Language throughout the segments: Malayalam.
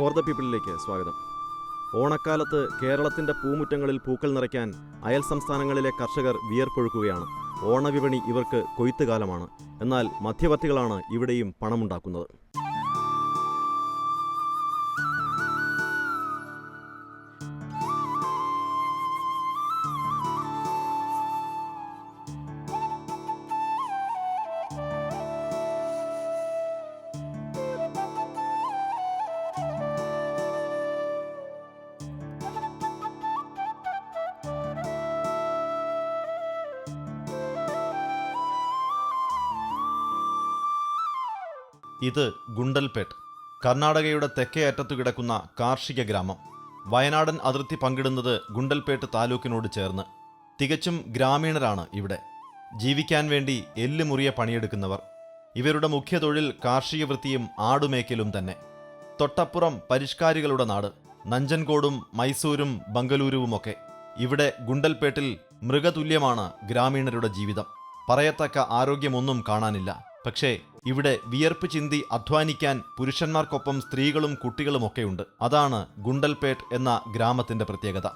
ഫോർ ദ പീപ്പിളിലേക്ക് സ്വാഗതം. ഓണക്കാലത്ത് കേരളത്തിന്റെ പൂമുറ്റങ്ങളിൽ പൂക്കൾ നിറയ്ക്കാൻ അയൽ സംസ്ഥാനങ്ങളിലെ കർഷകർ വിയർപ്പൊഴുക്കുകയാണ്. ഓണവിപണി ഇവർക്ക് കൊയ്ത്തുകാലമാണ്. എന്നാൽ മധ്യവർത്തികളാണ് ഇവിടെയും പണമുണ്ടാക്കുന്നത്. ഇത് ഗുണ്ടൽപേട്ട് കർണാടകയുടെ തെക്കേ അറ്റത്തു കിടക്കുന്ന കാർഷിക ഗ്രാമം. വയനാടൻ അതിർത്തി പങ്കിടുന്നത് ഗുണ്ടൽപേട്ട് താലൂക്കിനോട് ചേർന്ന്. തികച്ചും ഗ്രാമീണരാണ് ഇവിടെ. ജീവിക്കാൻ വേണ്ടി എല്ലുമുറിയ പണിയെടുക്കുന്നവർ. ഇവരുടെ മുഖ്യ തൊഴിൽ കാർഷിക വൃത്തിയും ആടുമേക്കലും തന്നെ. തൊട്ടപ്പുറം പരിഷ്കാരികളുടെ നാട് നഞ്ചൻകോടും മൈസൂരും ബംഗളൂരുവുമൊക്കെ ഇവിടെ ഗുണ്ടൽപേട്ടിൽ മൃഗതുല്യമാണ് ഗ്രാമീണരുടെ ജീവിതം. പറയത്തക്ക ആരോഗ്യമൊന്നും കാണാനില്ല. പക്ഷേ ഇവിടെ വിയർപ്പ് ചിന്തി അധ്വാനിക്കാൻ പുരുഷന്മാർക്കൊപ്പം സ്ത്രീകളും കുട്ടികളുമൊക്കെയുണ്ട് അതാണ് ഗുണ്ടൽപേട്ട് എന്ന ഗ്രാമത്തിന്റെ പ്രത്യേകത.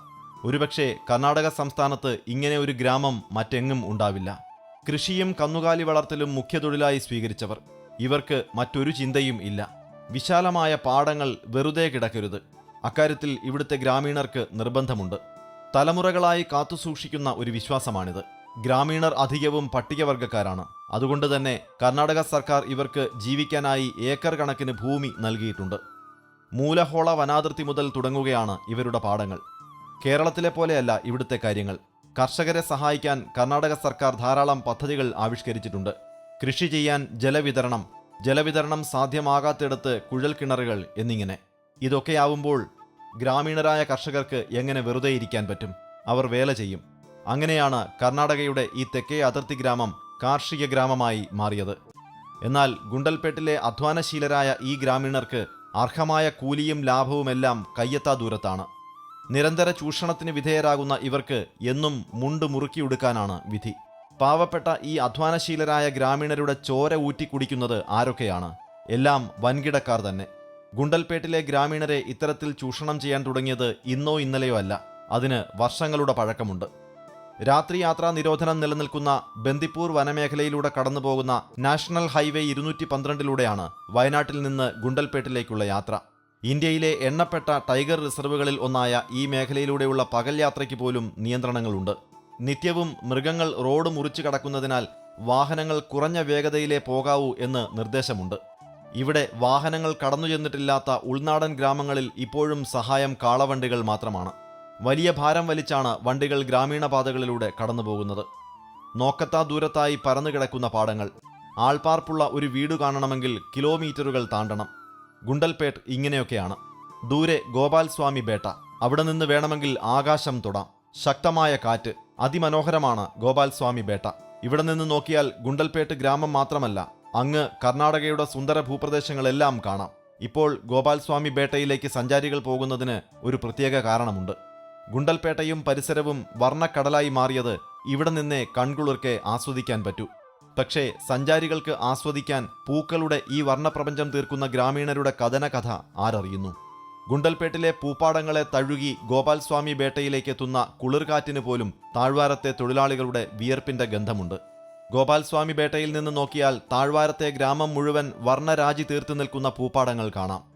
ഒരുപക്ഷെ കർണാടക സംസ്ഥാനത്ത് ഇങ്ങനെ ഒരു ഗ്രാമം മറ്റെങ്ങും ഉണ്ടാവില്ല. കൃഷിയും കന്നുകാലി വളർത്തലും മുഖ്യതൊഴിലായി സ്വീകരിച്ചവർ. ഇവർക്ക് മറ്റൊരു ചിന്തയും ഇല്ല. വിശാലമായ പാടങ്ങൾ വെറുതെ കിടക്കരുത്. അക്കാര്യത്തിൽ ഇവിടുത്തെ ഗ്രാമീണർക്ക് നിർബന്ധമുണ്ട്. തലമുറകളായി കാത്തുസൂക്ഷിക്കുന്ന ഒരു വിശ്വാസമാണിത്. ഗ്രാമീണർ അധികവും പട്ടികവർഗക്കാരാണ് അതുകൊണ്ട് തന്നെ കർണാടക സർക്കാർ ഇവർക്ക് ജീവിക്കാനായി ഏക്കർ കണക്കിന് ഭൂമി നൽകിയിട്ടുണ്ട്. മൂലഹോള വനാതിർത്തി മുതൽ തുടങ്ങുകയാണ് ഇവരുടെ പാടങ്ങൾ കേരളത്തിലെ പോലെയല്ല ഇവിടുത്തെ കാര്യങ്ങൾ. കർഷകരെ സഹായിക്കാൻ കർണാടക സർക്കാർ ധാരാളം പദ്ധതികൾ ആവിഷ്കരിച്ചിട്ടുണ്ട്. കൃഷി ചെയ്യാൻ ജലവിതരണം ജലവിതരണം സാധ്യമാകാത്തിടത്ത് കുഴൽക്കിണറുകൾ എന്നിങ്ങനെ. ഇതൊക്കെയാവുമ്പോൾ ഗ്രാമീണരായ കർഷകർക്ക് എങ്ങനെ വെറുതെ ഇരിക്കാൻ പറ്റും? അവർ വേല ചെയ്യും. അങ്ങനെയാണ് കർണാടകയുടെ ഈ തെക്കേ അതിർത്തി ഗ്രാമം കാർഷിക ഗ്രാമമായി മാറിയത്. എന്നാൽ ഗുണ്ടൽപേട്ടിലെ അധ്വാനശീലരായ ഈ ഗ്രാമീണർക്ക് അർഹമായ കൂലിയും ലാഭവുമെല്ലാം കയ്യെത്താ ദൂരത്താണ്. നിരന്തര ചൂഷണത്തിന് വിധേയരാകുന്ന ഇവർക്ക് എന്നും മുണ്ട് മുറുക്കിയെടുക്കാനാണ് വിധി. പാവപ്പെട്ട ഈ അധ്വാനശീലരായ ഗ്രാമീണരുടെ ചോര ഊറ്റിക്കുടിക്കുന്നത് ആരൊക്കെയാണ്? എല്ലാം വൻകിടക്കാർ തന്നെ. ഗുണ്ടൽപേട്ടിലെ ഗ്രാമീണരെ ഇത്തരത്തിൽ ചൂഷണം ചെയ്യാൻ തുടങ്ങിയത് ഇന്നോ ഇന്നലെയോ അല്ല. അതിന് വർഷങ്ങളുടെ പഴക്കമുണ്ട്. രാത്രി യാത്രാ നിരോധനം നിലനിൽക്കുന്ന ബന്ദിപ്പൂർ വനമേഖലയിലൂടെ കടന്നുപോകുന്ന നാഷണൽ ഹൈവേ ഇരുന്നൂറ്റി പന്ത്രണ്ടിലൂടെയാണ് വയനാട്ടിൽ നിന്ന് ഗുണ്ടൽപേട്ടിലേക്കുള്ള യാത്ര. ഇന്ത്യയിലെ എണ്ണപ്പെട്ട ടൈഗർ റിസർവുകളിൽ ഒന്നായ ഈ മേഖലയിലൂടെയുള്ള പകൽ യാത്രയ്ക്ക് പോലും നിയന്ത്രണങ്ങളുണ്ട്. നിത്യവും മൃഗങ്ങൾ റോഡ് മുറിച്ചു കടക്കുന്നതിനാൽ വാഹനങ്ങൾ കുറഞ്ഞ വേഗതയിലേ പോകാവൂ എന്ന് നിർദ്ദേശമുണ്ട്. ഇവിടെ വാഹനങ്ങൾ കടന്നു ചെന്നിട്ടില്ലാത്ത ഉൾനാടൻ ഗ്രാമങ്ങളിൽ ഇപ്പോഴും സഹായം കാളവണ്ടികൾ മാത്രമാണ്. വലിയ ഭാരം വലിച്ചാണ് വണ്ടികൾ ഗ്രാമീണ പാതകളിലൂടെ കടന്നുപോകുന്നത്. നോക്കത്താ ദൂരത്തായി പരന്നു കിടക്കുന്ന പാടങ്ങൾ. ആൾപാർപ്പുള്ള ഒരു വീട് കാണണമെങ്കിൽ കിലോമീറ്ററുകൾ താണ്ടണം. ഗുണ്ടൽപേട്ട് ഇങ്ങനെയൊക്കെയാണ്. ദൂരെ ഗോപാൽ സ്വാമി ബേട്ട. അവിടെ നിന്ന് വേണമെങ്കിൽ ആകാശം തൊടാം. ശക്തമായ കാറ്റ്. അതിമനോഹരമാണ് ഗോപാൽ സ്വാമി ബേട്ട. ഇവിടെ നിന്ന് നോക്കിയാൽ ഗുണ്ടൽപേട്ട് ഗ്രാമം മാത്രമല്ല അങ്ങ് കർണാടകയുടെ സുന്ദര ഭൂപ്രദേശങ്ങളെല്ലാം കാണാം. ഇപ്പോൾ ഗോപാൽ സ്വാമി ബേട്ടയിലേക്ക് സഞ്ചാരികൾ പോകുന്നതിന് ഒരു പ്രത്യേക കാരണമുണ്ട്. ഗുണ്ടൽപേട്ടയും പരിസരവും വർണക്കടലായി മാറിയത് ഇവിടെ നിന്നേ കൺകുളിർക്കെ ആസ്വദിക്കാൻ പറ്റൂ. പക്ഷേ സഞ്ചാരികൾക്ക് ആസ്വദിക്കാൻ പൂക്കളുടെ ഈ വർണപ്രപഞ്ചം തീർക്കുന്ന ഗ്രാമീണരുടെ കഥനകഥ ആരറിയുന്നു. ഗുണ്ടൽപേട്ടിലെ പൂപ്പാടങ്ങളെ തഴുകി ഗോപാൽസ്വാമി ബേട്ടയിലേക്ക് എത്തുന്ന കുളിർകാറ്റിന് പോലും താഴ്വാരത്തെ തൊഴിലാളികളുടെ വിയർപ്പിന്റെ ഗന്ധമുണ്ട്. ഗോപാൽസ്വാമി ബേട്ടയിൽ നിന്ന് നോക്കിയാൽ താഴ്വാരത്തെ ഗ്രാമം മുഴുവൻ വർണരാജി തീർത്തു നിൽക്കുന്ന പൂപ്പാടങ്ങൾ കാണാം.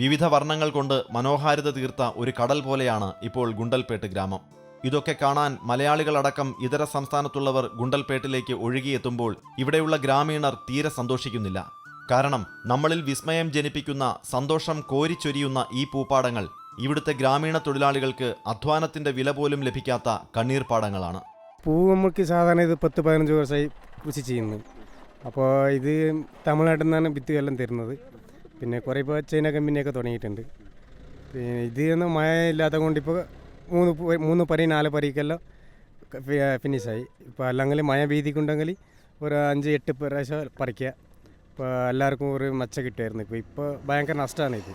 വിവിധ വർണങ്ങൾ കൊണ്ട് മനോഹാരിത തീർത്ത ഒരു കടൽ പോലെയാണ് ഇപ്പോൾ ഗുണ്ടൽപേട്ട് ഗ്രാമം. ഇതൊക്കെ കാണാൻ മലയാളികളടക്കം ഇതര സംസ്ഥാനത്തുള്ളവർ ഗുണ്ടൽപേട്ടിലേക്ക് ഒഴുകിയെത്തുമ്പോൾ ഇവിടെയുള്ള ഗ്രാമീണർ തീരെ സന്തോഷിക്കുന്നില്ല. കാരണം നമ്മളിൽ വിസ്മയം ജനിപ്പിക്കുന്ന സന്തോഷം കോരിച്ചൊരിയുന്ന ഈ പൂപ്പാടങ്ങൾ ഇവിടുത്തെ ഗ്രാമീണ തൊഴിലാളികൾക്ക് അധ്വാനത്തിന്റെ വില പോലും ലഭിക്കാത്ത കണ്ണീർപ്പാടങ്ങളാണ്. പൂ നമുക്ക് സാധാരണ ഇത് പത്ത് പതിനഞ്ച് വർഷമായി കൃഷി ചെയ്യുന്നത് അപ്പോൾ ഇത് തമിഴ്നാട്ടിൽ നിന്നാണ് വിത്തുകെല്ലാം തരുന്നത്. പിന്നെ കുറേ ഇപ്പോൾ ചൈന കമ്പനിയൊക്കെ തുടങ്ങിയിട്ടുണ്ട്. പിന്നെ ഇത് ഒന്നും മഴ ഇല്ലാത്ത കൊണ്ട് ഇപ്പോൾ മൂന്ന് മൂന്ന് പരി നാല് പരിക്കെല്ലാം ഫിനിഷായി ഇപ്പോൾ അല്ലെങ്കിൽ മഴ വീതിക്കുണ്ടെങ്കിൽ ഒരു അഞ്ച് എട്ട് പ്രാവശ്യം പറിക്കുക. ഇപ്പോൾ എല്ലാവർക്കും ഒരു മെച്ച കിട്ടുമായിരുന്നു. ഇപ്പോൾ ഇപ്പോൾ ഭയങ്കര നഷ്ടമാണ് ഇത്.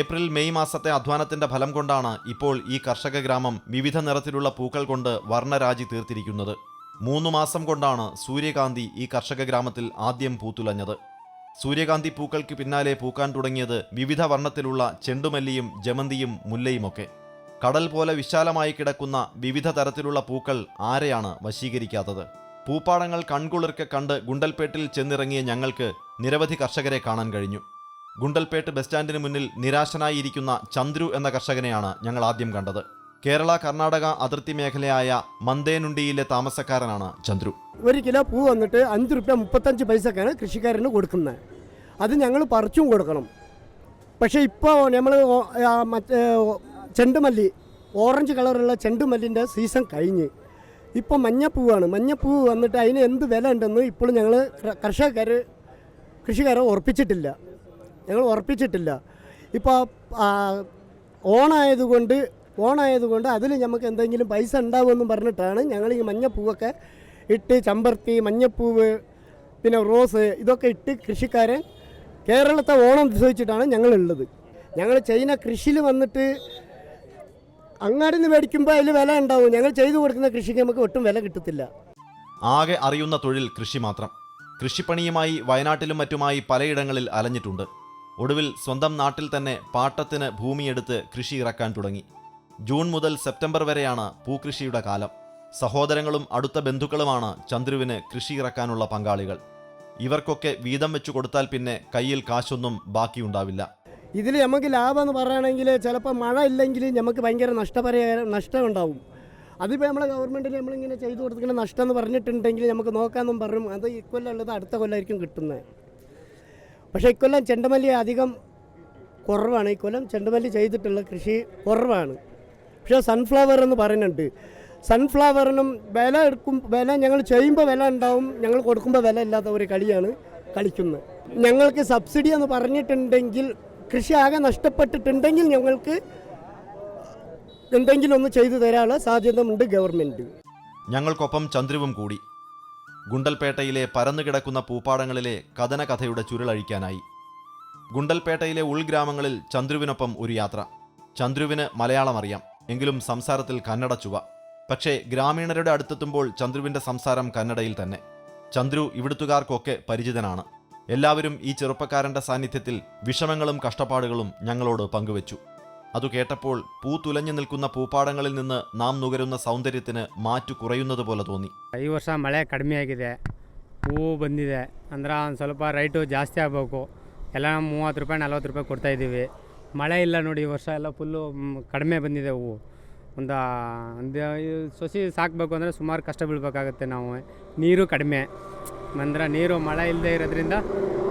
ഏപ്രിൽ മെയ് മാസത്തെ അധ്വാനത്തിന്റെ ഫലം കൊണ്ടാണ് ഇപ്പോൾ ഈ കർഷക ഗ്രാമം വിവിധ നിറത്തിലുള്ള പൂക്കൾ കൊണ്ട് വർണരാജി തീർത്തിരിക്കുന്നത്. മൂന്ന് മാസം കൊണ്ടാണ് സൂര്യകാന്തി ഈ കർഷക ഗ്രാമത്തിൽ ആദ്യം പൂത്തുലഞ്ഞത്. സൂര്യകാന്തി പൂക്കൾക്ക് പിന്നാലെ പൂക്കാൻ തുടങ്ങിയത് വിവിധ വർണത്തിലുള്ള ചെണ്ടുമല്ലിയും ജമന്തിയും മുല്ലയുമൊക്കെ. കടൽ പോലെ വിശാലമായി കിടക്കുന്ന വിവിധ തരത്തിലുള്ള പൂക്കൾ ആരെയാണ് വശീകരിക്കാത്തത്? പൂപ്പാടങ്ങൾ കൺകുളിർക്കെ കണ്ട് ഗുണ്ടൽപേട്ടിൽ ചെന്നിറങ്ങിയ ഞങ്ങൾക്ക് നിരവധി കർഷകരെ കാണാൻ കഴിഞ്ഞു. ഗുണ്ടൽപേട്ട് ബസ് സ്റ്റാൻഡിന് മുന്നിൽ നിരാശനായിരിക്കുന്ന ചന്ദ്രു എന്ന കർഷകനെയാണ് ഞങ്ങൾ ആദ്യം കണ്ടത്. കേരള കർണാടക അതിർത്തി മേഖലയായ മന്തേനുണ്ടിയിലെ താമസക്കാരനാണ് ചന്ദ്രു. ഒരു കിലോ പൂ വന്നിട്ട് അഞ്ച് റുപ്യ മുപ്പത്തഞ്ച് പൈസക്കാണ് കൃഷിക്കാരന് കൊടുക്കുന്നത്. അത് ഞങ്ങൾ പറിച്ചും കൊടുക്കണം. പക്ഷേ ഇപ്പോൾ നമ്മൾ മറ്റേ ചെണ്ടുമല്ലി ഓറഞ്ച് കളറുള്ള ചെണ്ടുമല്ലിന്റെ സീസൺ കഴിഞ്ഞ്. ഇപ്പോൾ മഞ്ഞപ്പൂവാണ്. മഞ്ഞപ്പൂവ് വന്നിട്ട് അതിന് എന്ത് വില ഉണ്ടെന്ന് ഇപ്പോഴും ഞങ്ങൾ കർഷകർ കൃഷിക്കാരെ ഉറപ്പിച്ചിട്ടില്ല. ഞങ്ങൾ ഉറപ്പിച്ചിട്ടില്ല. ഇപ്പോൾ ഓണായതുകൊണ്ട് ഓണായതുകൊണ്ട് അതിൽ നമുക്ക് എന്തെങ്കിലും പൈസ ഉണ്ടാവുമെന്ന് പറഞ്ഞിട്ടാണ് ഞങ്ങൾ ഈ മഞ്ഞപ്പൂവൊക്കെ ഇട്ട് ചമ്പർത്തി മഞ്ഞപ്പൂവ് പിന്നെ റോസ് ഇതൊക്കെ ഇട്ട് കൃഷിക്കാരൻ കേരളത്തെ ഓണം വിശ്വസിച്ചിട്ടാണ് ഞങ്ങളുള്ളത്. ഞങ്ങൾ ചെയ്യുന്ന കൃഷിയിൽ വന്നിട്ട് അങ്ങാടി നിന്ന് മേടിക്കുമ്പോൾ അതിൽ വില ഉണ്ടാവും. ഞങ്ങൾ ചെയ്തു കൊടുക്കുന്ന കൃഷിക്ക് നമുക്ക് ഒട്ടും വില കിട്ടത്തില്ല. ആകെ അറിയുന്ന തൊഴിൽ കൃഷി മാത്രം. കൃഷിപ്പണിയുമായി വയനാട്ടിലും മറ്റുമായി പലയിടങ്ങളിൽ അലഞ്ഞിട്ടുണ്ട്. ഒടുവിൽ സ്വന്തം നാട്ടിൽ തന്നെ പാട്ടത്തിന് ഭൂമിയെടുത്ത് കൃഷി ഇറക്കാൻ തുടങ്ങി. ജൂൺ മുതൽ സെപ്റ്റംബർ വരെയാണ് പൂക്കൃഷിയുടെ കാലം. സഹോദരങ്ങളും അടുത്ത ബന്ധുക്കളുമാണ് ചന്ദ്രുവിന് കൃഷി ഇറക്കാനുള്ള പങ്കാളികൾ. ഇവർക്കൊക്കെ വീതം വെച്ചു കൊടുത്താൽ പിന്നെ കയ്യിൽ കാശൊന്നും ബാക്കിയുണ്ടാവില്ല. ഇതിൽ നമുക്ക് ലാഭം എന്ന് പറയുകയാണെങ്കിൽ ചിലപ്പോൾ മഴ ഇല്ലെങ്കിൽ നമുക്ക് ഭയങ്കര നഷ്ടപരിഹാരം നഷ്ടം ഉണ്ടാവും അതിപ്പോൾ നമ്മളെ ഗവൺമെന്റിന് നമ്മളിങ്ങനെ ചെയ്തു കൊടുക്കുന്ന നഷ്ടം എന്ന് പറഞ്ഞിട്ടുണ്ടെങ്കിൽ നമുക്ക് നോക്കാമെന്നും പറയും അത് ഇക്കൊല്ലം ഉള്ളത് അടുത്ത കൊല്ലമായിരിക്കും കിട്ടുന്നത്. പക്ഷേ ഇക്കൊല്ലം ചെണ്ടമല്ലി അധികം കുറവാണ്. ഇക്കൊല്ലം ചെണ്ടമല്ലി ചെയ്തിട്ടുള്ള കൃഷി കുറവാണ്. പക്ഷേ സൺഫ്ലവർ എന്ന് പറയുന്നുണ്ട്. സൺഫ്ലവറിനും വില എടുക്കും വില ഞങ്ങൾ ചെയ്യുമ്പോൾ വില ഉണ്ടാവും ഞങ്ങൾ കൊടുക്കുമ്പോൾ വില ഇല്ലാത്ത ഒരു കളിയാണ് കളിക്കുന്നത്. ഞങ്ങൾക്ക് സബ്സിഡി എന്ന് പറഞ്ഞിട്ടുണ്ടെങ്കിൽ കൃഷി ആകെ നഷ്ടപ്പെട്ടിട്ടുണ്ടെങ്കിൽ ഞങ്ങൾക്ക് എന്തെങ്കിലും ഒന്ന് ചെയ്തു തരാനുള്ള സാധ്യതയുണ്ട് ഗവൺമെന്റ് ഞങ്ങൾക്കൊപ്പം ചന്ദ്രുവും കൂടി. ഗുണ്ടൽപേട്ടയിലെ പരന്നുകിടക്കുന്ന പൂപ്പാടങ്ങളിലെ കഥനകഥയുടെ ചുരുളഴിക്കാനായി. ഗുണ്ടൽപേട്ടയിലെ ഉൾഗ്രാമങ്ങളിൽ ചന്ദ്രുവിനൊപ്പം ഒരു യാത്ര. ചന്ദ്രുവിന് മലയാളം അറിയാം എങ്കിലും സംസാരത്തിൽ കന്നഡ ചുവ പക്ഷേ ഗ്രാമീണരുടെ അടുത്തെത്തുമ്പോൾ ചന്ദ്രുവിന്റെ സംസാരം കന്നഡയിൽ തന്നെ ചന്ദ്രു ഇവിടുത്തുകാർക്കൊക്കെ പരിചിതനാണ് എല്ലാവരും ഈ ചെറുപ്പക്കാരന്റെ സാന്നിധ്യത്തിൽ വിഷമങ്ങളും കഷ്ടപ്പാടുകളും ഞങ്ങളോട് പങ്കുവച്ചു അതു കേട്ടപ്പോൾ പൂ തുലഞ്ഞു നിൽക്കുന്ന പൂപ്പാടങ്ങളിൽ നിന്ന് നാം നുകരുന്ന സൗന്ദര്യത്തിന് മാറ്റു കുറയുന്നത് പോലെ തോന്നി ಈ ವರ್ಷ ಮಳೆ ಕಡಿಮೆ ಆಗಿದೆ ಹೂವು ಬಂದಿದೆ ಅಂದ್ರೆ ಒಂದು ಸ್ವಲ್ಪ ರೈಟು ಜಾಸ್ತಿ ಆಗಬೇಕು ಎಲ್ಲ ಮೂವತ್ತು ರೂಪಾಯಿ ನಲ್ವತ್ತು ರೂಪಾಯಿ ಕೊಡ್ತಾಯಿದ್ದೀವಿ ಮಳೆ ಇಲ್ಲ ನೋಡಿ ಈ ವರ್ಷ ಎಲ್ಲ ಫುಲ್ಲು ಮ್, ಕಡಿಮೆ ಬಂದಿದೆ ಹೂವು ಒಂದು ಒಂದು ಈ ಸೊಸಿ ಸಾಕಬೇಕು ಅಂದರೆ ಸುಮಾರು ಕಷ್ಟ ಬೀಳ್ಬೇಕಾಗತ್ತೆ ನಾವು ನೀರು ಕಡಿಮೆ ಅಂದ್ರೆ ನೀರು ಮಳೆ ಇಲ್ಲದೆ ಇರೋದ್ರಿಂದ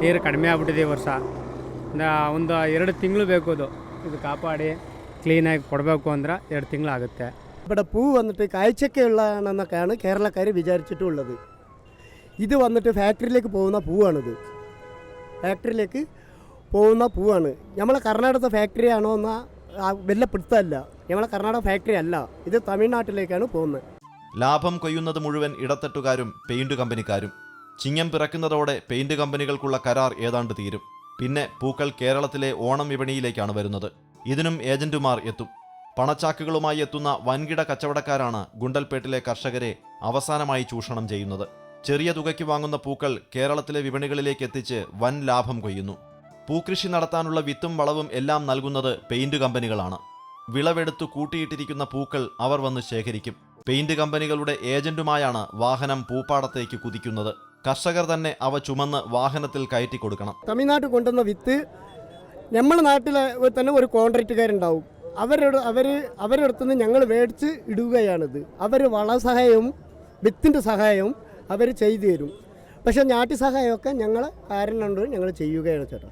ನೀರು ಕಡಿಮೆ ಆಗ್ಬಿಟ್ಟಿದೆ ಈ ವರ್ಷ ಅಂದ್ರೆ ಒಂದು ಎರಡು ತಿಂಗಳು ಬೇಕು ಅದು ಇದು ಕಾಪಾಡಿ ಕ್ಲೀನಾಗಿ ಕೊಡಬೇಕು ಅಂದ್ರೆ ಎರಡು ತಿಂಗಳಾಗುತ್ತೆ ഇവിടെ പൂ വന്നിട്ട് കാഴ്ചയ്ക്കുള്ളതാണെന്നൊക്കെയാണ് കേരളക്കാർ വിചാരിച്ചിട്ടുള്ളത് ഇത് വന്നിട്ട് ഫാക്ടറിയിലേക്ക് പോകുന്ന പൂവാണിത് ഫാക്ടറിയിലേക്ക് പോകുന്ന പൂവാണ് നമ്മളെ കർണാടകത്തെ ഫാക്ടറി ആണോ എന്ന വലിയ പിടുത്തമല്ല. ഞങ്ങളെ കർണാടക ഫാക്ടറി അല്ല. ഇത് തമിഴ്നാട്ടിലേക്കാണ് പോകുന്നത്. ലാഭം കൊയ്യുന്നത് മുഴുവൻ ഇടത്തട്ടുകാരും പെയിന്റ് കമ്പനിക്കാരും ചിങ്ങം പിറക്കുന്നതോടെ പെയിന്റ് കമ്പനികൾക്കുള്ള കരാർ ഏതാണ്ട് തീരും. പിന്നെ പൂക്കൾ കേരളത്തിലെ ഓണം വിപണിയിലേക്കാണ് വരുന്നത്. ഇതിനും ഏജന്റുമാർ എത്തും. പണച്ചാക്കുകളുമായി എത്തുന്ന വൻകിട കച്ചവടക്കാരാണ് ഗുണ്ടൽപേട്ടിലെ കർഷകരെ അവസാനമായി ചൂഷണം ചെയ്യുന്നത്. ചെറിയ തുകയ്ക്ക് വാങ്ങുന്ന പൂക്കൾ കേരളത്തിലെ വിപണികളിലേക്ക് എത്തിച്ച് വൻ ലാഭം കൊയ്യുന്നു. പൂക്കൃഷി നടത്താനുള്ള വിത്തും വളവും എല്ലാം നൽകുന്നത് പെയിന്റ് കമ്പനികളാണ്. വിളവെടുത്തു കൂട്ടിയിട്ടിരിക്കുന്ന പൂക്കൾ അവർ വന്ന് ശേഖരിക്കും. പെയിന്റ് കമ്പനികളുടെ ഏജന്റുമായാണ് വാഹനം പൂപ്പാടത്തേക്ക് കുതിക്കുന്നത്. കർഷകർ തന്നെ അവ ചുമന്ന് വാഹനത്തിൽ കയറ്റി കൊടുക്കണം. തമിഴ്നാട്ടിൽ കൊണ്ടുവന്ന വിത്ത് നമ്മുടെ നാട്ടിലെ തന്നെ ഒരു കോൺട്രാക്റ്റുകാരുണ്ടാവും. അവരോട് അവർ അവരുടെ അടുത്ത് നിന്ന് ഞങ്ങൾ മേടിച്ച് ഇടുകയാണിത്. അവർ വള സഹായവും വിത്തിന്റെ സഹായവും അവർ ചെയ്തു തരും. പക്ഷേ ഞാട്ടി സഹായമൊക്കെ ഞങ്ങൾ കാരണം ഞങ്ങൾ ചെയ്യുകയാണ് ചേട്ടാ.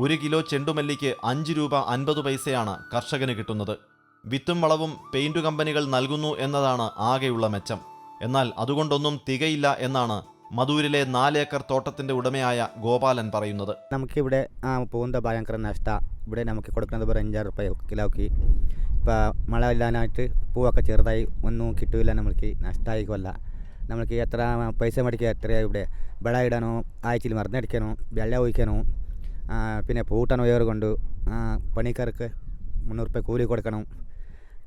ഒരു കിലോ ചെണ്ടുമല്ലിക്ക് അഞ്ച് രൂപ അൻപത് പൈസയാണ് കർഷകന് കിട്ടുന്നത്. വിത്തും വളവും പെയിന്റ് കമ്പനികൾ നൽകുന്നു എന്നതാണ് ആകെയുള്ള മെച്ചം. എന്നാൽ അതുകൊണ്ടൊന്നും തികയില്ല എന്നാണ് മധൂരിലെ നാലേക്കർ തോട്ടത്തിന്റെ ഉടമയായ ഗോപാലൻ പറയുന്നത്. നമുക്കിവിടെ പൂവിന്റെ ഭയങ്കര നഷ്ട. ഇവിടെ നമുക്ക് കൊടുക്കുന്നത് ഒരു അഞ്ചാറ് റുപ്യ കിലോക്ക്. ഇപ്പൊ മഴ ഇല്ലാനായിട്ട് പൂവൊക്കെ ചെറുതായി ഒന്നും കിട്ടില്ല നമ്മൾക്ക് നഷ്ടമായി കൊല്ല നമ്മൾക്ക് എത്ര പൈസ മേടിക്കുക എത്രയാണ് ഇവിടെ? വിള ഇടാനോ ആഴ്ചയിൽ മരുന്നടിക്കാനോ വെള്ളം ഒഴിക്കാനോ പിന്നെ പൂട്ടൻ ഉയർ കൊണ്ട്. ആ, പണിക്കാർക്ക് മുന്നൂറ് റുപ്യ കൂലി കൊടുക്കണം.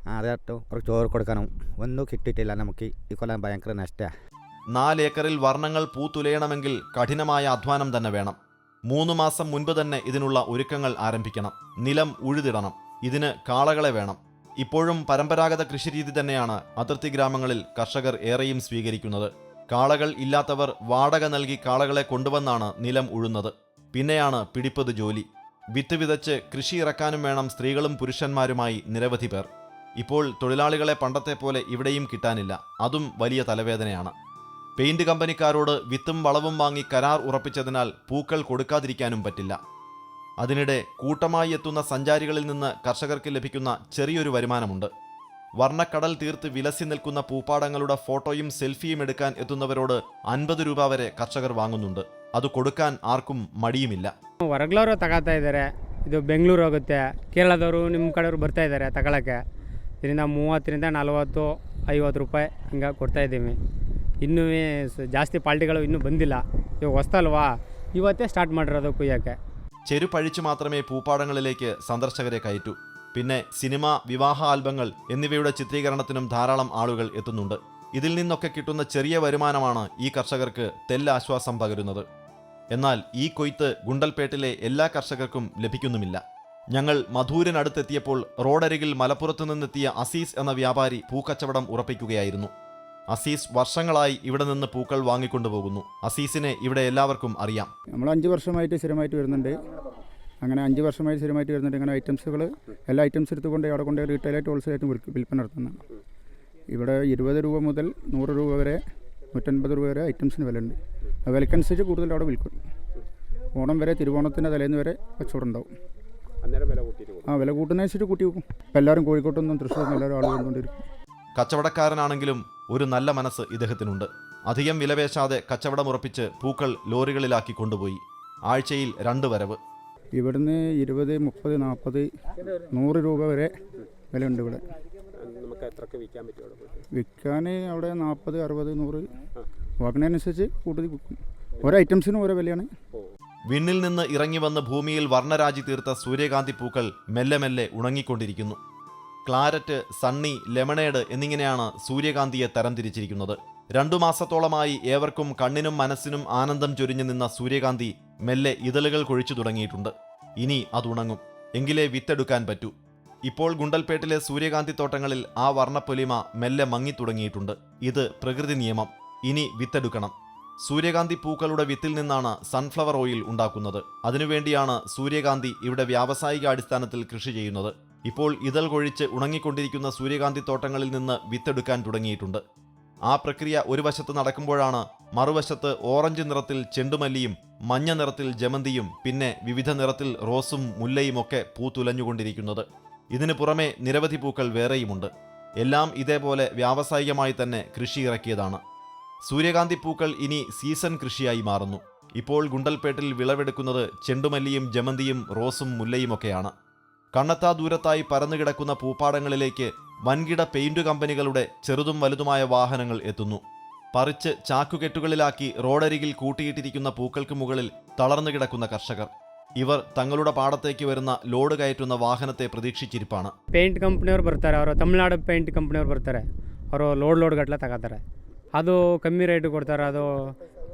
അതായിട്ട് കുറച്ച് ചോറ് കൊടുക്കണം. ഒന്നും കിട്ടിയിട്ടില്ല നമുക്ക്. ഈ കൊല്ലം ഭയങ്കര നഷ്ടമാണ് നാലേക്കറിൽ വർണങ്ങൾ പൂത്തുലയണമെങ്കിൽ കഠിനമായ അധ്വാനം തന്നെ വേണം. മൂന്ന് മാസം മുൻപ് തന്നെ ഇതിനുള്ള ഒരുക്കങ്ങൾ ആരംഭിക്കണം. നിലം ഉഴുതിടണം. ഇതിന് കാളകളെ വേണം. ഇപ്പോഴും പരമ്പരാഗത കൃഷിരീതി തന്നെയാണ് അതിർത്തി ഗ്രാമങ്ങളിൽ കർഷകർ ഏറെയും സ്വീകരിക്കുന്നത്. കാളകൾ ഇല്ലാത്തവർ വാടക നൽകി കാളകളെ കൊണ്ടുവന്നാണ് നിലം ഉഴുന്നത്. പിന്നെയാണ് പിടിപ്പത് ജോലി. വിത്ത് വിതച്ച് കൃഷി ഇറക്കാനും വേണം സ്ത്രീകളും പുരുഷന്മാരുമായി നിരവധി പേർ. ഇപ്പോൾ തൊഴിലാളികളെ പണ്ടത്തെ പോലെ ഇവിടെയും കിട്ടാനില്ല. അതും വലിയ തലവേദനയാണ്. പെയിന്റ് കമ്പനിക്കാരോട് വിത്തും വളവും വാങ്ങി കരാർ ഉറപ്പിച്ചതിനാൽ പൂക്കൾ കൊടുക്കാതിരിക്കാനും പറ്റില്ല. അതിനിടെ കൂട്ടമായി എത്തുന്ന സഞ്ചാരികളിൽ നിന്ന് കർഷകർക്ക് ലഭിക്കുന്ന ചെറിയൊരു വരുമാനമുണ്ട്. വർണക്കടൽ തീർത്ത് വിലസി നിൽക്കുന്ന പൂപ്പാടങ്ങളുടെ ഫോട്ടോയും സെൽഫിയും എടുക്കാൻ എത്തുന്നവരോട് അൻപത് രൂപ വരെ കർഷകർ വാങ്ങുന്നുണ്ട് അത് കൊടുക്കാൻ ആർക്കും മടിയുമില്ല ಹೊರಗ್ಲವರು ತಗೋತಾ ಇದ್ದಾರೆ ಇದು ಬೆಂಗಳೂರು ಹೋಗುತ್ತೆ ಕೇರಳದವರು ನಿಮ್ಮ ಕಡೆಯವರು ಬರ್ತಾ ಇದ್ದಾರೆ ತಗೊಳಕ್ಕೆ ಇದರಿಂದ ಮೂವತ್ತರಿಂದ ನಲವತ್ತು ಐವತ್ತು ರೂಪಾಯಿ ಹಿಂಗೆ ಕೊಡ್ತಾ ಇದ್ದೀವಿ ಇನ್ನೂ ಸ- ಜಾಸ್ತಿ ಪಾಲ್ಟಿಗಳು ಇನ್ನೂ ಬಂದಿಲ್ಲ ಇವಾಗ ಹೊಸ್ತಲ್ವಾ ಇವತ್ತೇ ಸ್ಟಾರ್ಟ್ ಮಾಡಿರೋದು ಕುಯ್ಯೋಕ್ಕೆ ചെരുപ്പഴിച്ചു മാത്രമേ പൂപ്പാടങ്ങളിലേക്ക് സന്ദർശകരെ കയറ്റൂ പിന്നെ സിനിമ വിവാഹ ആൽബങ്ങൾ എന്നിവയുടെ ചിത്രീകരണത്തിനും ധാരാളം ആളുകൾ എത്തുന്നുണ്ട്. ഇതിൽ നിന്നൊക്കെ കിട്ടുന്ന ചെറിയ വരുമാനമാണ് ഈ കർഷകർക്ക് തെല്ലാശ്വാസം പകരുന്നത്. എന്നാൽ ഈ കൊയ്ത്ത് ഗുണ്ടൽപേട്ടിലെ എല്ലാ കർഷകർക്കും ലഭിക്കുന്നുമില്ല. ഞങ്ങൾ മധൂരിനടുത്തെത്തിയപ്പോൾ റോഡരികിൽ മലപ്പുറത്തു നിന്നെത്തിയ അസീസ് എന്ന വ്യാപാരി പൂക്കച്ചവടം ഉറപ്പിക്കുകയായിരുന്നു. അസീസ് വർഷങ്ങളായി ഇവിടെ നിന്ന് പൂക്കൾ വാങ്ങിക്കൊണ്ടുപോകുന്നു. അസീസിനെ ഇവിടെ എല്ലാവർക്കും അറിയാം. നമ്മൾ അഞ്ച് വർഷമായിട്ട് സ്ഥിരമായിട്ട് വരുന്നുണ്ട്. അങ്ങനെ അഞ്ച് വർഷമായി സ്ഥിരമായിട്ട് വരുന്നുണ്ട്. ഇങ്ങനെ ഐറ്റംസുകൾ എല്ലാ ഐറ്റംസ് എടുത്തുകൊണ്ട് അവിടെ കൊണ്ട് റീറ്റെയിലായിട്ട് ഹോൾസെയിലായിട്ട് വിൽക്കും വിൽപ്പന നടത്തുന്നതാണ് ഇവിടെ ഇരുപത് രൂപ മുതൽ നൂറ് രൂപ വരെ നൂറ്റൻപത് രൂപ വരെ ഐറ്റംസിന് വില ഉണ്ട് ആ വിലക്കനുസരിച്ച് കൂടുതൽ അവിടെ വിൽക്കും. ഓണം വരെ തിരുവോണത്തിന്റെ തലേന്ന് വരെ കച്ചവടം ഉണ്ടാവും ആ വില കൂട്ടുന്നതനുസരിച്ച് കൂട്ടി വെക്കും. ഇപ്പം എല്ലാവരും കോഴിക്കോട്ടൊന്നും നിന്നും നിന്നും എല്ലാവരും ആളുകൾ കൊണ്ടിരിക്കും കച്ചവടക്കാരനാണെങ്കിലും ഒരു നല്ല മനസ്സ് ഇദ്ദേഹത്തിനുണ്ട്. അധികം വിലപേശാതെ കച്ചവടമുറപ്പിച്ച് പൂക്കൾ ലോറികളിലാക്കി കൊണ്ടുപോയി. ആഴ്ചയിൽ രണ്ട് വരവ്. ഇവിടുന്ന് ഇരുപത് മുപ്പത് നാൽപ്പത് നൂറ് രൂപ വരെ വിലയുണ്ട് ഇവിടെ. വിൽക്കാൻ അവിടെ നാൽപ്പത് അറുപത് നൂറ്. വാങ്ങുന്നതിനനുസരിച്ച് കൂടുതൽ വിൽക്കും. ഓരോ ഐറ്റംസിനും ഓരോ വിലയാണ്. വിണ്ണിൽ നിന്ന് ഇറങ്ങി വന്ന ഭൂമിയിൽ വർണരാജി തീർത്ത സൂര്യകാന്തി പൂക്കൾ മെല്ലെ മെല്ലെ ഉണങ്ങിക്കൊണ്ടിരിക്കുന്നു. ക്ലാരറ്റ് സണ്ണി ലെമണേഡ് എന്നിങ്ങനെയാണ് സൂര്യകാന്തിയെ തരംതിരിച്ചിരിക്കുന്നത്. രണ്ടു മാസത്തോളമായി ഏവർക്കും കണ്ണിനും മനസ്സിനും ആനന്ദം ചൊരിഞ്ഞു നിന്ന സൂര്യകാന്തി മെല്ലെ ഇതളുകൾ കൊഴിച്ചു തുടങ്ങിയിട്ടുണ്ട്. ഇനി അതുണങ്ങും. എങ്കിലേ വിത്തെടുക്കാൻ പറ്റൂ. ഇപ്പോൾ ഗുണ്ടൽപേട്ടിലെ സൂര്യകാന്തി തോട്ടങ്ങളിൽ ആ വർണപ്പൊലിമ മെല്ലെ മങ്ങിത്തുടങ്ങിയിട്ടുണ്ട് ഇത് പ്രകൃതി നിയമം. ഇനി വിത്തെടുക്കണം. സൂര്യകാന്തി പൂക്കളുടെ വിത്തിൽ നിന്നാണ് സൺഫ്ലവർ ഓയിൽ ഉണ്ടാക്കുന്നത്. അതിനുവേണ്ടിയാണ് സൂര്യകാന്തി ഇവിടെ വ്യാവസായിക അടിസ്ഥാനത്തിൽ കൃഷി ചെയ്യുന്നത്. ഇപ്പോൾ ഇതൾ കൊഴിച്ച് ഉണങ്ങിക്കൊണ്ടിരിക്കുന്ന സൂര്യകാന്തി തോട്ടങ്ങളിൽ നിന്ന് വിത്തെടുക്കാൻ തുടങ്ങിയിട്ടുണ്ട്. ആ പ്രക്രിയ ഒരു വശത്ത് നടക്കുമ്പോഴാണ് മറുവശത്ത് ഓറഞ്ച് നിറത്തിൽ ചെണ്ടുമല്ലിയും മഞ്ഞ നിറത്തിൽ ജമന്തിയും പിന്നെ വിവിധ നിറത്തിൽ റോസും മുല്ലയും ഒക്കെ പൂത്തുലഞ്ഞുകൊണ്ടിരിക്കുന്നത്. ഇതിനു പുറമെ നിരവധി പൂക്കൾ വേറെയുമുണ്ട്. എല്ലാം ഇതേപോലെ വ്യാവസായികമായി തന്നെ കൃഷി ഇറക്കിയതാണ്. സൂര്യകാന്തി പൂക്കൾ ഇനി സീസൺ കൃഷിയായി മാറുന്നു. ഇപ്പോൾ ഗുണ്ടൽപേട്ടിൽ വിളവെടുക്കുന്നത് ചെണ്ടുമല്ലിയും ജമന്തിയും റോസും മുല്ലയുമൊക്കെയാണ് കണ്ണത്താ ദൂരത്തായി പരന്നുകിടക്കുന്ന പൂപ്പാടങ്ങളിലേക്ക് വൻകിട പെയിന്റ് കമ്പനികളുടെ ചെറുതും വലുതുമായ വാഹനങ്ങൾ എത്തുന്നു പറിച്ച് ചാക്കുകെട്ടുകളിലാക്കി റോഡരികിൽ കൂട്ടിയിട്ടിരിക്കുന്ന പൂക്കൾക്ക് മുകളിൽ തളർന്നു കിടക്കുന്ന കർഷകർ ഇവർ തങ്ങളുടെ പാടത്തേക്ക് വരുന്ന ലോഡ് കയറ്റുന്ന വാഹനത്തെ പ്രതീക്ഷിച്ചിരിപ്പാണ് ಪೇಂಟ್ ಕಂಪ್ನಿಯವ್ರು ಬರ್ತಾರೆ ಅವರು ತಮಿಳ್ನಾಡು ಪೇಂಟ್ ಕಂಪ್ನಿಯವ್ರು ಬರ್ತಾರೆ ಅವರು ಲೋಡ್ ಲೋಡ್ ಗಟ್ಟಲೆ ತಗೋತಾರೆ ಅದು ಕಮ್ಮಿ ರೇಟ್ ಕೊಡ್ತಾರೆ ಅದು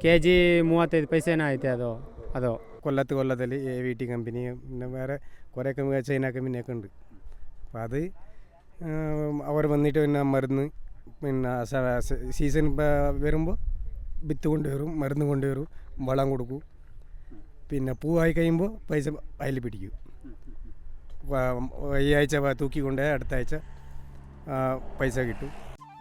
ಕೆ ಜಿ ಮೂವತ್ತೈದು ಪೈಸೆನೇ ಐತೆ ಅದು ಅದು കൊല്ലത്ത് കൊല്ലത്തിൽ എ വി ടി കമ്പനി പിന്നെ വേറെ കുറേ മികച്ച അതിനൊക്കെ പിന്നെയൊക്കെ ഉണ്ട്. അപ്പം അത് അവർ വന്നിട്ട് പിന്നെ മരുന്ന് പിന്നെ സീസൺ വരുമ്പോൾ വിത്ത് കൊണ്ടുവരും മരുന്ന് കൊണ്ടുവരും വളം കൊടുക്കും. പിന്നെ പൂവായി കഴിയുമ്പോൾ പൈസ അതിൽ പിടിക്കും. ഈ ആഴ്ച തൂക്കിക്കൊണ്ട് അടുത്ത ആഴ്ച പൈസ കിട്ടും.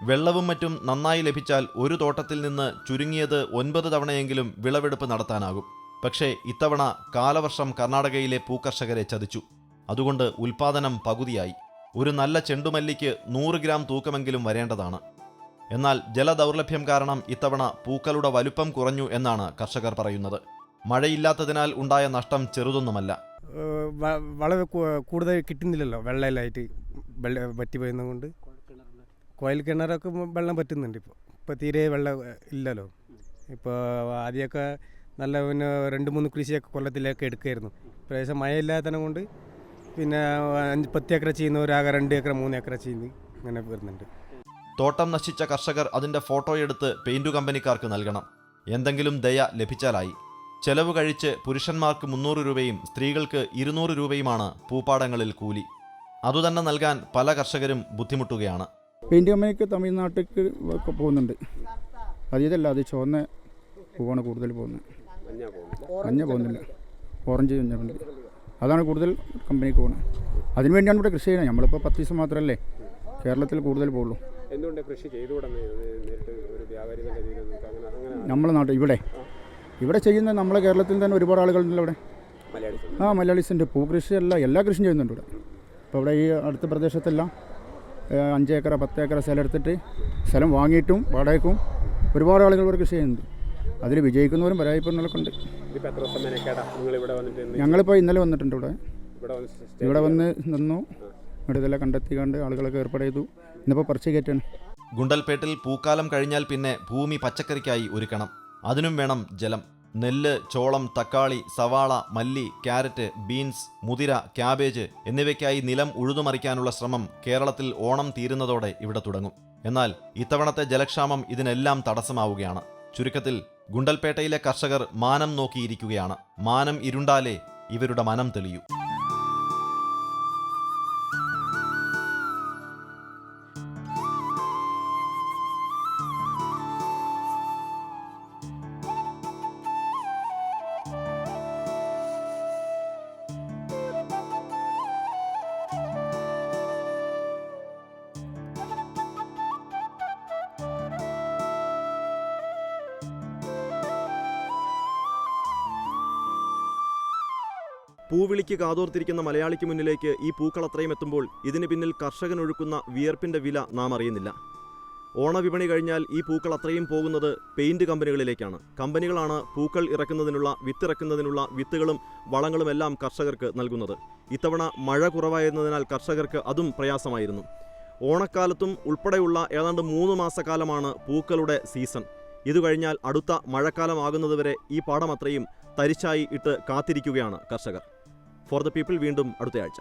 വെള്ളവും മറ്റും നന്നായി ലഭിച്ചാൽ ഒരു തോട്ടത്തിൽ നിന്ന് ചുരുങ്ങിയത് ഒൻപത് തവണയെങ്കിലും വിളവെടുപ്പ് നടത്താനാകും. പക്ഷേ ഇത്തവണ കാലവർഷം കർണാടകയിലെ പൂക്കർഷകരെ ചതിച്ചു. അതുകൊണ്ട് ഉൽപാദനം പകുതിയായി. ഒരു നല്ല ചെണ്ടുമല്ലിക്ക് നൂറ് ഗ്രാം തൂക്കമെങ്കിലും വരേണ്ടതാണ്. എന്നാൽ ജലദൗർലഭ്യം കാരണം ഇത്തവണ പൂക്കളുടെ വലുപ്പം കുറഞ്ഞു എന്നാണ് കർഷകർ പറയുന്നത്. മഴയില്ലാത്തതിനാൽ ഉണ്ടായ നഷ്ടം ചെറുതൊന്നുമല്ല. വളരെ കൂടുതൽ കിട്ടുന്നില്ലല്ലോ വെള്ളയിലായിട്ട് പറ്റി പോയുന്നത് കൊണ്ട്. കോയിൽ കിണറൊക്കെ വെള്ളം പറ്റുന്നുണ്ട് ഇപ്പോൾ ഇപ്പോൾ തീരെ വെള്ളം ഇല്ലല്ലോ. ഇപ്പോൾ ആദ്യമൊക്കെ നല്ല പിന്നെ രണ്ട് മൂന്ന് കൃഷിയൊക്കെ കൊല്ലത്തിലേക്ക് എടുക്കുമായിരുന്നു പ്രാവശ്യം മഴയില്ലാത്തതിനെ കൊണ്ട് പിന്നെ അഞ്ച് പത്ത് ഏക്കർ ചെയ്യുന്നവരാകെ രണ്ട് ഏക്കർ മൂന്ന് ഏക്കർ ചെയ്യുന്നു അങ്ങനെ വരുന്നുണ്ട്. തോട്ടം നശിച്ച കർഷകർ അതിന്റെ ഫോട്ടോ എടുത്ത് പെയിന്റു കമ്പനിക്കാർക്ക് നൽകണം. എന്തെങ്കിലും ദയ ലഭിച്ചാലായി. ചെലവ് കഴിച്ച് പുരുഷന്മാർക്ക് മുന്നൂറ് രൂപയും സ്ത്രീകൾക്ക് ഇരുന്നൂറ് രൂപയുമാണ് പൂപ്പാടങ്ങളിൽ കൂലി. അതുതന്നെ നൽകാൻ പല കർഷകരും ബുദ്ധിമുട്ടുകയാണ്. പെയിന്റ് കമ്പനിക്ക് തമിഴ്നാട്ടിലേക്ക് പോകുന്നുണ്ട്. അത് ഇതല്ല അത് ചുവന്ന പൂവാണ് കൂടുതൽ പോകുന്നത്. മഞ്ഞ പോകുന്നില്ല. ഓറഞ്ച് മഞ്ഞ അതാണ് കൂടുതൽ കമ്പനിക്ക് പോകുന്നത് അതിനുവേണ്ടിയാണ് ഇവിടെ കൃഷി ചെയ്യുന്നത്. നമ്മളിപ്പോൾ പത്ത് ദിവസം മാത്രമല്ലേ കേരളത്തിൽ കൂടുതൽ പോകുള്ളൂ എന്തുകൊണ്ട് കൃഷി ചെയ്തു നേരിട്ട് ഒരു വ്യാപാരി നല്ല അങ്ങനെ അങ്ങനെ നമ്മളെ നാട്ടിൽ ഇവിടെ. ഇവിടെ ചെയ്യുന്ന നമ്മളെ കേരളത്തിൽ തന്നെ ഒരുപാട് ആളുകളുണ്ടല്ലോ ഇവിടെ. മലയാളി ആ മലയാളീസിന്റെ പൂക്കൃഷിയല്ല എല്ലാ കൃഷിയും ചെയ്യുന്നുണ്ട് ഇവിടെ. ഇപ്പോൾ ഇവിടെ ഈ അടുത്ത പ്രദേശത്തെല്ലാം അഞ്ചേക്കറ അഞ്ച് ഏക്കറ പത്ത് ഏക്കറ സ്ഥലം എടുത്തിട്ട് സ്ഥലം വാങ്ങിയിട്ടും വാടകയ്ക്കും ഒരുപാട് ആളുകൾ ഇവിടെ കൃഷി ചെയ്യുന്നുണ്ട്. അതിൽ വിജയിക്കുന്നവരും പരാജയപ്പെടുന്നവരൊക്കെ ഉണ്ട്. ഞങ്ങളിപ്പോൾ ഇന്നലെ വന്നിട്ടുണ്ട് ഇവിടെ. ഇവിടെ വന്ന് നിന്നു. ഇവിടെ ഇതെല്ലാം കണ്ടെത്തി കണ്ട് ആളുകളൊക്കെ ഏർപ്പാട് ചെയ്തു. ഇന്നിപ്പോൾ പറിച്ച് കയറ്റാണ്. ഗുണ്ടൽപേട്ടിൽ പൂക്കാലം കഴിഞ്ഞാൽ പിന്നെ ഭൂമി പച്ചക്കറിക്കായി ഒരുക്കണം. അതിനും വേണം ജലം. നെല്ല് ചോളം തക്കാളി സവാള മല്ലി ക്യാരറ്റ് ബീൻസ് മുതിര ക്യാബേജ് എന്നിവയ്ക്കായി നിലം ഉഴുതുമറിക്കാനുള്ള ശ്രമം കേരളത്തിൽ ഓണം തീരുന്നതോടെ ഇവിടെ തുടങ്ങും. എന്നാൽ ഇത്തവണത്തെ ജലക്ഷാമം ഇതിനെല്ലാം തടസ്സമാവുകയാണ്. ചുരുക്കത്തിൽ ഗുണ്ടൽപേട്ടയിലെ കർഷകർ മാനം നോക്കിയിരിക്കുകയാണ്. മാനം ഇരുണ്ടാലേ ഇവരുടെ മനം തെളിയൂ. പൂവിളിക്ക് കാതോർത്തിരിക്കുന്ന മലയാളിക്ക് മുന്നിലേക്ക് ഈ പൂക്കൾ അത്രയും എത്തുമ്പോൾ ഇതിന് പിന്നിൽ കർഷകനൊഴുക്കുന്ന വിയർപ്പിന്റെ വില നാം അറിയുന്നില്ല. ഓണവിപണി കഴിഞ്ഞാൽ ഈ പൂക്കൾ അത്രയും പോകുന്നത് പെയിന്റ് കമ്പനികളിലേക്കാണ്. കമ്പനികളാണ് പൂക്കൾ ഇറക്കുന്നതിനുള്ള വിത്തിറക്കുന്നതിനുള്ള വിത്തുകളും വളങ്ങളും എല്ലാം കർഷകർക്ക് നൽകുന്നത്. ഇത്തവണ മഴ കുറവായിരുന്നതിനാൽ കർഷകർക്ക് അതും പ്രയാസമായിരുന്നു. ഓണക്കാലത്തും ഉൾപ്പെടെയുള്ള ഏതാണ്ട് മൂന്ന് മാസക്കാലമാണ് പൂക്കളുടെ സീസൺ. ഇത് കഴിഞ്ഞാൽ അടുത്ത മഴക്കാലമാകുന്നതുവരെ ഈ പാടം അത്രയും തരിച്ചായി ഇട്ട് കാത്തിരിക്കുകയാണ് കർഷകർ. ഫോർ ദ പീപ്പിൾ വീണ്ടും അടുത്തയാഴ്ച.